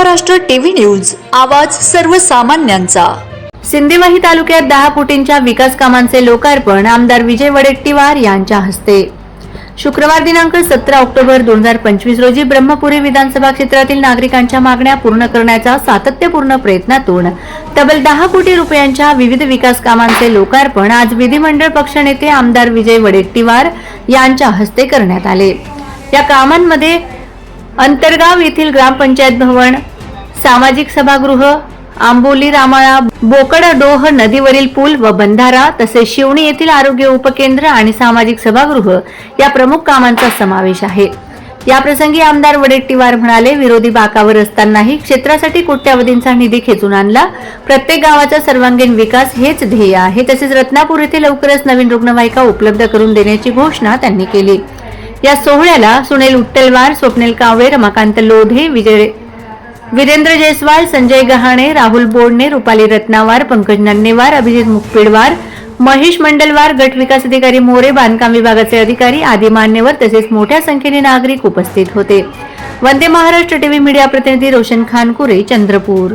Maharashtra TV news आवाज सर्वसामान्यांचा. सिंदेवाही तालुक्यात दहा कोटींच्या विकास कामांचे लोकार्पण आमदार विजय वडेट्टीवार यांच्या हस्ते. शुक्रवार दिनांक सतरा ऑक्टोबर दोन हजार पंचवीस रोजी ब्रह्मपुरी विधानसभा क्षेत्रातील नागरिकांच्या मागण्या पूर्ण करण्याच्या सातत्यपूर्ण प्रयत्नातून तब्बल दहा कोटी रुपयांच्या विविध विकास कामांचे लोकार्पण आज विधिमंडळ पक्षनेते आमदार विजय वडेट्टीवार यांच्या हस्ते करण्यात आले. या कामांमध्ये अंतरगाव येथील ग्रामपंचायत भवन सामाजिक सभागृह आंबोली रामाळा बोकडडोह नदीवरील पूल व बंधारा तसेच शिवणी येथील आरोग्य उपकेंद्र आणि सामाजिक सभागृह या प्रमुख कामांचा समावेश आहे. याप्रसंगी आमदार वडेट्टीवार म्हणाले विरोधी बाकावर असतानाही क्षेत्रासाठी कोट्यावधींचा निधी खेचून आणला. प्रत्येक गावाचा सर्वांगीण विकास हेच ध्येय आहे. तसेच रत्नापूर येथे लवकरच नवीन रुग्णवाहिका उपलब्ध करून देण्याची घोषणा त्यांनी केली. या सोहळ्याला सुनील उट्टलवार स्वप्नील कावळे रमाकांत लोधे विजय वीरेंद्र जयस्वाल संजय गहाणे राहुल बोडणे रुपाली रत्नावार पंकज नन्नेवार अभिजित मुखपिडवार महेश मंडलवार गट विकास अधिकारी मोरे बांधकाम विभागाचे अधिकारी आदी मान्यवर तसेच मोठ्या संख्येने नागरिक उपस्थित होते. वंदे महाराष्ट्र टीव्ही मीडिया प्रतिनिधी रोशन खानकुरे चंद्रपूर.